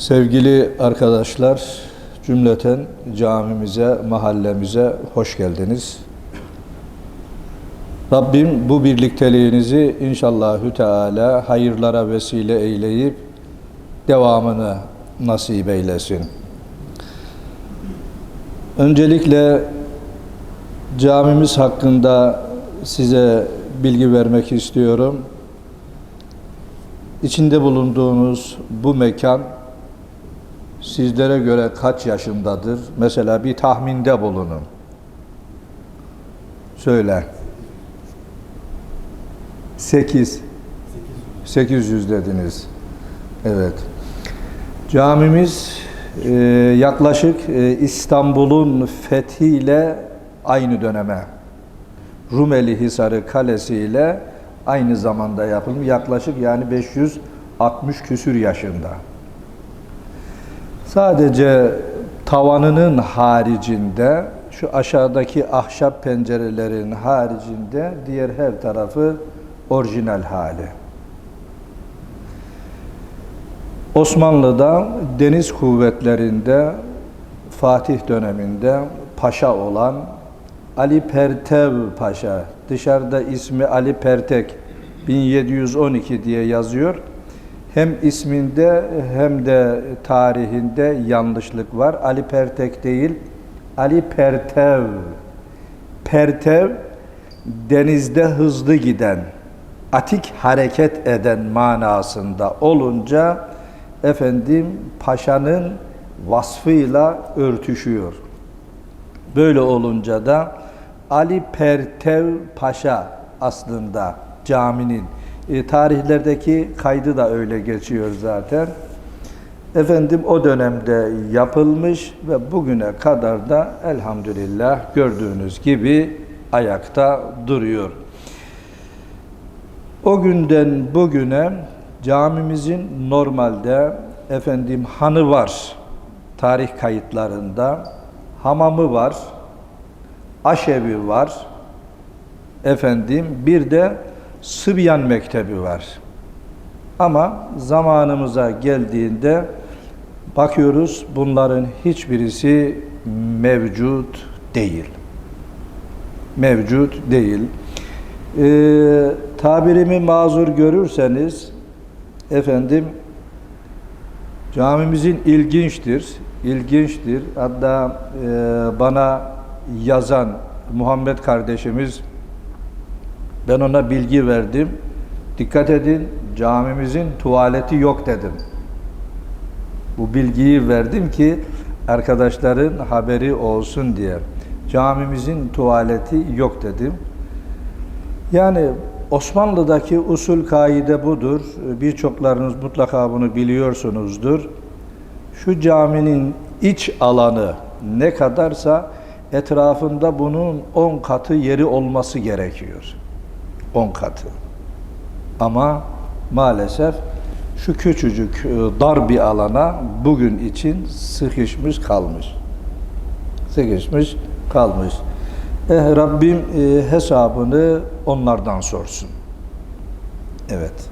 Sevgili arkadaşlar, cümleten camimize, mahallemize hoş geldiniz. Rabbim bu birlikteliğinizi inşallahü teala hayırlara vesile eyleyip devamını nasip eylesin. Öncelikle camimiz hakkında size bilgi vermek istiyorum. İçinde bulunduğunuz bu mekan sizlere göre kaç yaşındadır? Mesela bir tahminde bulunun. Söyle. 8. 800 dediniz. Evet. Camimiz e, yaklaşık e, İstanbul'un fethiyle aynı döneme. Rumeli Hisarı Kalesi ile aynı zamanda yapılmış. Yaklaşık yani 560 küsür yaşında. Sadece tavanının haricinde şu aşağıdaki ahşap pencerelerin haricinde diğer her tarafı orijinal hali. Osmanlı'da deniz kuvvetlerinde Fatih döneminde paşa olan Ali Pertev Paşa, dışarıda ismi Ali Pertek 1712 diye yazıyor. Hem isminde hem de tarihinde yanlışlık var. Ali Pertek değil, Ali Pertev. Pertev denizde hızlı giden, atik hareket eden manasında olunca efendim paşanın vasfıyla örtüşüyor. Böyle olunca da Ali Pertev Paşa aslında caminin e, tarihlerdeki kaydı da öyle geçiyor zaten. Efendim o dönemde yapılmış ve bugüne kadar da elhamdülillah gördüğünüz gibi ayakta duruyor. O günden bugüne camimizin normalde efendim hanı var tarih kayıtlarında, hamamı var, aşevi var, efendim bir de Sıbyan Mektebi var. Ama zamanımıza geldiğinde bakıyoruz bunların hiçbirisi mevcut değil. Mevcut değil. Ee, tabirimi mazur görürseniz efendim camimizin ilginçtir, ilginçtir. Hatta e, bana yazan Muhammed kardeşimiz ben ona bilgi verdim. Dikkat edin camimizin tuvaleti yok dedim. Bu bilgiyi verdim ki arkadaşların haberi olsun diye. Camimizin tuvaleti yok dedim. Yani Osmanlı'daki usul kaide budur. Birçoklarınız mutlaka bunu biliyorsunuzdur. Şu caminin iç alanı ne kadarsa etrafında bunun 10 katı yeri olması gerekiyor. 10 katı. Ama maalesef şu küçücük e, dar bir alana bugün için sıkışmış kalmış. Sıkışmış kalmış. Eh Rabbim e, hesabını onlardan sorsun. Evet.